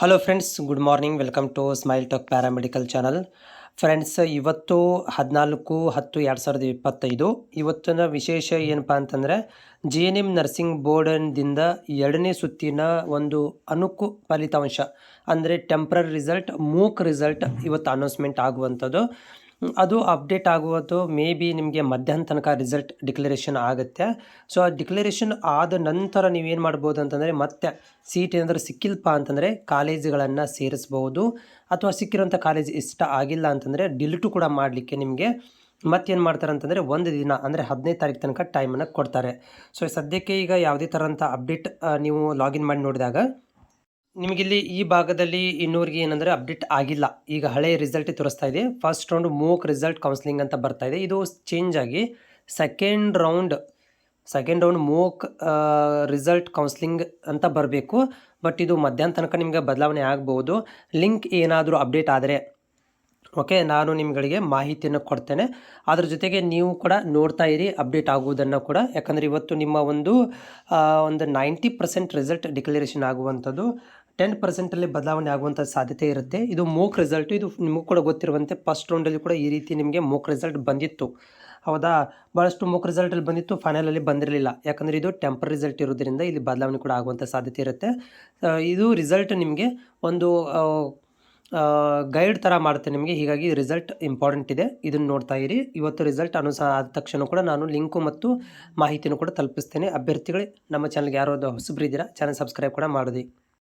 Hello friends good morning welcome to smile talk paramedical channel friends ಇವತ್ತು ಹದಿನಾಲ್ಕು ಹತ್ತು ಎರಡು ಸಾವಿರದ ಇಪ್ಪತ್ತೈದು. ಇವತ್ತಿನ ವಿಶೇಷ ಏನಪ್ಪ ಅಂತಂದರೆ ಜಿ ಎನ್ ಎಂ ನರ್ಸಿಂಗ್ ಬೋರ್ಡಿಂದ ಎರಡನೇ ಸುತ್ತಿನ ಒಂದು ಅನುಕು ಫಲಿತಾಂಶ, ಅಂದರೆ ಟೆಂಪ್ರರಿ ರಿಸಲ್ಟ್ ಮೂಕ್ ರಿಸಲ್ಟ್ ಇವತ್ತು ಅನೌನ್ಸ್ಮೆಂಟ್ ಆಗುವಂಥದ್ದು. ಅದು ಅಪ್ಡೇಟ್ ಆಗುವುದು ಮೇ ಬಿ ನಿಮಗೆ ಮಧ್ಯಾಹ್ನ ತನಕ ರಿಸಲ್ಟ್ ಡಿಕ್ಲರೇಷನ್ ಆಗುತ್ತೆ. ಸೊ ಆ ಡಿಕ್ಲರೇಷನ್ ಆದ ನಂತರ ನೀವೇನು ಮಾಡ್ಬೋದು ಅಂತಂದರೆ ಮತ್ತೆ ಸೀಟ್ ಏನಾದರೂ ಸಿಕ್ಕಿಲ್ಲಪ್ಪ ಅಂತಂದರೆ ಕಾಲೇಜುಗಳನ್ನು ಸೇರಿಸ್ಬೋದು. ಅಥವಾ ಸಿಕ್ಕಿರೋಂಥ ಕಾಲೇಜ್ ಇಷ್ಟ ಆಗಿಲ್ಲ ಅಂತಂದರೆ ಡಿಲಿಟು ಕೂಡ ಮಾಡಲಿಕ್ಕೆ ನಿಮಗೆ ಮತ್ತೇನು ಮಾಡ್ತಾರೆ ಅಂತಂದರೆ ಒಂದು ದಿನ, ಅಂದರೆ ಹದಿನೈದು ತಾರೀಕು ತನಕ ಟೈಮನ್ನು ಕೊಡ್ತಾರೆ. ಸೊ ಸದ್ಯಕ್ಕೆ ಈಗ ಯಾವುದೇ ಥರಂಥ ಅಪ್ಡೇಟ್ ನೀವು ಲಾಗಿನ್ ಮಾಡಿ ನೋಡಿದಾಗ ನಿಮಗಿಲ್ಲಿ ಈ ಭಾಗದಲ್ಲಿ ಇನ್ನೂರಿಗೆ ಏನಂದರೆ ಅಪ್ಡೇಟ್ ಆಗಿಲ್ಲ. ಈಗ ಹಳೆಯ ರಿಸಲ್ಟ್ ತೋರಿಸ್ತಾ ಇದೆ. First round mock result counselling ಅಂತ ಬರ್ತಾ ಇದೆ. ಇದು ಚೇಂಜ್ ಆಗಿ second round second round mock result counselling ಅಂತ ಬರಬೇಕು. ಬಟ್ ಇದು ಮಧ್ಯಾಹ್ನ ತನಕ ನಿಮಗೆ ಬದಲಾವಣೆ ಆಗ್ಬೋದು. ಲಿಂಕ್ ಏನಾದರೂ ಅಪ್ಡೇಟ್ ಆದರೆ ಓಕೆ ನಾನು ನಿಮ್ಗಳಿಗೆ ಮಾಹಿತಿಯನ್ನು ಕೊಡ್ತೇನೆ. ಅದ್ರ ಜೊತೆಗೆ ನೀವು ಕೂಡ ನೋಡ್ತಾ ಇರಿ ಅಪ್ಡೇಟ್ ಆಗುವುದನ್ನು ಕೂಡ. ಯಾಕಂದರೆ ಇವತ್ತು ನಿಮ್ಮ ಒಂದು ಒಂದು ನೈಂಟಿ ಪರ್ಸೆಂಟ್ ರಿಸಲ್ಟ್ ಡಿಕ್ಲರೇಷನ್ ಆಗುವಂಥದ್ದು. ಟೆನ್ ಪರ್ಸೆಂಟಲ್ಲಿ ಬದಲಾವಣೆ ಆಗುವಂಥ ಸಾಧ್ಯತೆ ಇರುತ್ತೆ. ಇದು ಮೋಕ್ ರಿಸಲ್ಟು ಇದು ನಿಮಗೂ ಕೂಡ ಗೊತ್ತಿರುವಂತೆ ಫಸ್ಟ್ ರೌಂಡಲ್ಲಿ ಕೂಡ ಈ ರೀತಿ ನಿಮಗೆ ಮೋಕ್ ರಿಸಲ್ಟ್ ಬಂದಿತ್ತು. ಹೌದಾ? ಭಾಳಷ್ಟು ಮೋಕ್ ರಿಸಲ್ಟಲ್ಲಿ ಬಂದಿತ್ತು ಫೈನಲಲ್ಲಿ ಬಂದಿರಲಿಲ್ಲ. ಯಾಕಂದರೆ ಇದು ಟೆಂಪರ್ ರಿಸಲ್ಟ್ ಇರೋದ್ರಿಂದ ಇಲ್ಲಿ ಬದಲಾವಣೆ ಕೂಡ ಆಗುವಂಥ ಸಾಧ್ಯತೆ ಇರುತ್ತೆ. ಇದು ರಿಸಲ್ಟ್ ನಿಮಗೆ ಒಂದು ಗೈಡ್ ಥರ ಮಾಡುತ್ತೆ ನಿಮಗೆ. ಹೀಗಾಗಿ ರಿಸಲ್ಟ್ ಇಂಪಾರ್ಟೆಂಟ್ ಇದೆ. ಇದನ್ನು ನೋಡ್ತಾ ಇರಿ. ಇವತ್ತು ರಿಸಲ್ಟ್ ಅನುಸ ಆದ ತಕ್ಷಣ ಕೂಡ ನಾನು ಲಿಂಕು ಮತ್ತು ಮಾಹಿತಿನೂ ಕೂಡ ತಲುಪಿಸ್ತೇನೆ. ಅಭ್ಯರ್ಥಿಗಳೇ, ನಮ್ಮ ಚಾನಲ್ಗೆ ಯಾರೋ ಹೊಸಬ್ರು ಇದ್ದೀರಾ ಚಾನಲ್ ಸಬ್ಸ್ಕ್ರೈಬ್ ಕೂಡ ಮಾಡೋದಿ